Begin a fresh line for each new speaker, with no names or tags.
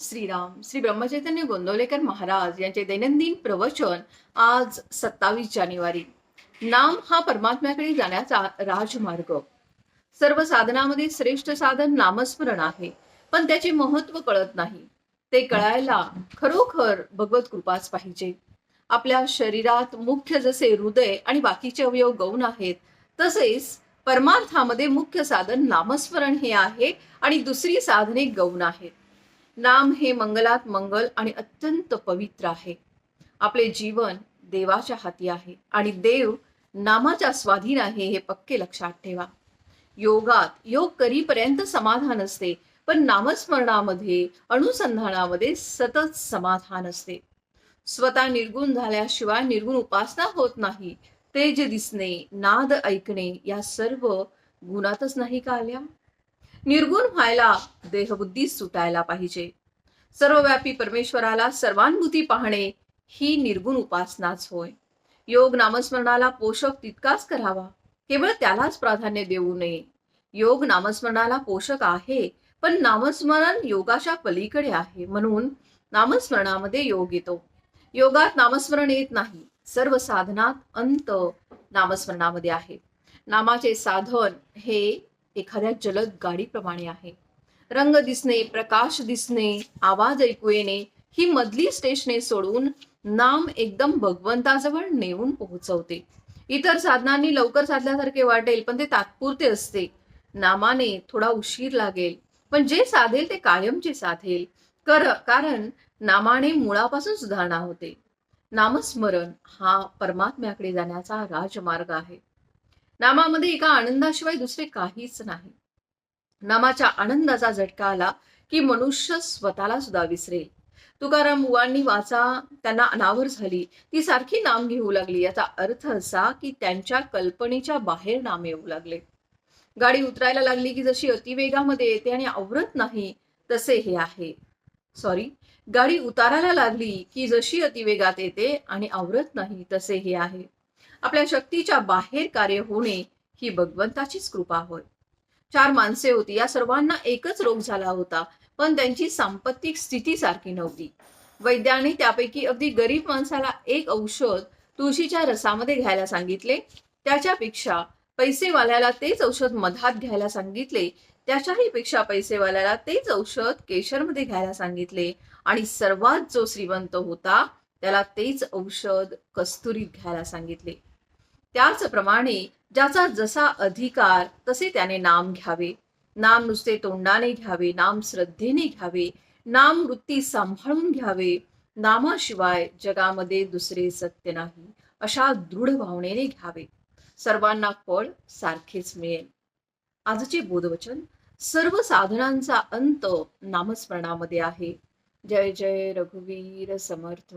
श्रीराम श्री ब्रह्मचैतन्य गोंदवलेकर महाराज यांचे दैनंदिन प्रवचन आज सत्तावीस जानेवारी. नाम हा परमात्म्याकडे जाण्याचा राजमार्ग. सर्व साधनामध्ये श्रेष्ठ साधन नामस्मरण आहे पण त्याचे महत्त्व कळत नाही. ते कळायला खरोखर भगवत कृपाच पाहिजे. आपल्या शरीरात मुख्य जसे हृदय आणि बाकीचे अवयव गौण आहेत तसेच परमार्थामध्ये मुख्य साधन नामस्मरण हे आहे आणि दुसरी साधने गौण आहेत. नाम हे मंगलात मंगल आणि अत्यंत पवित्र आहे. आपले जीवन देवाच्या हाती आहे आणि देव नामाच्या स्वाधीन आहे हे पक्के लक्षात ठेवा. योगात योग करीपर्यंत समाधान असते पण नामस्मरणामध्ये अनुसंधानामध्ये सतत समाधान असते. स्वतः निर्गुण झाल्याशिवाय निर्गुण उपासना होत नाही. तेज दिसणे नाद ऐकणे या सर्व गुणातच नाही का आल्या? निर्गुण व्हायला देहबुद्धी सुटायला पाहिजे. सर्वव्यापी परमेश्वराला सर्वानुभूती पाहणे ही निर्गुण उपासनाच होय. योग नामस्मरणाला पोषक तितकाच करावा. केवळ त्यालाच प्राधान्य देऊ नये. योग नामस्मरणाला पोषक आहे पण नामस्मरण योगाच्या पलीकडे आहे म्हणून नामस्मरणामध्ये योग येतो. योगात नामस्मरण येत नाही सर्व साधनात अंत नामस्मरणामध्ये आहे. नामाचे साधन हे एखाद्या जलद गाडीप्रमाणे आहे. रंग दिसणे प्रकाश दिसणे आवाज ऐकू येणे ही मधली स्टेशने सोडून नाम एकदम भगवंताजवळ नेऊन पोहोचवते. इतर साधनांनी लवकर साधल्यासारखे वाटेल पण ते तात्पुरते असते. नामाने थोडा उशीर लागेल पण जे साधेल ते कायमचे साधेल. कर कारण नामाने मुळापासून सुधारणा होते. नामस्मरण हा परमात्म्याकडे जाण्याचा राजमार्ग आहे. नामामध्ये एका आनंदाशिवाय दुसरे काहीच नाही. नामाच्या आनंदाचा झटका आला की मनुष्य स्वतःला सुद्धा विसरेल. तुकाराम मुवांनी वाचा त्यांना अनावर झाली. ती सारखी नाम घेऊ लागली. याचा अर्थ असा की त्यांच्या कल्पनेच्या बाहेर नाम येऊ लागले. गाडी उतरायला लागली की जशी अतिवेगामध्ये येते आणि आवरत नाही तसे हे आहे. सॉरी गाडी उतारायला लागली की जशी अतिवेगात येते आणि आवरत नाही तसे हे आहे. आपल्या शक्तीच्या बाहेर कार्य होणे ही भगवंताचीच कृपा होय. चार माणसे होती या सर्वांना एकच रोग झाला होता पण त्यांची सांपत्तिक स्थिती सारखी नव्हती. वैद्याने त्यापैकी अगदी गरीब माणसाला एक औषध तुळशीच्या रसामध्ये घ्यायला सांगितले. त्याच्यापेक्षा पैसेवाल्याला तेच औषध मधात घ्यायला सांगितले. त्याच्याही पेक्षा पैसेवाल्याला तेच औषध केशरमध्ये घ्यायला सांगितले. आणि सर्वात जो श्रीमंत होता त्याला तेच औषध कस्तुरीत घ्यायला सांगितले. त्याचप्रमाणे ज्याचा जसा अधिकार तसे त्याने नाम घ्यावे. नाम नुसते तोंडाने घ्यावे नाम श्रद्धेने घ्यावे नाम वृत्ती सांभाळून घ्यावे नामाशिवाय जगामध्ये दुसरे सत्य नाही अशा दृढ भावनेने घ्यावे. सर्वांना फळ सारखेच मिळेल. आजचे बोधवचन सर्व साधनांचा अंत नामस्मरणामध्ये आहे. जय जय रघुवीर समर्थ.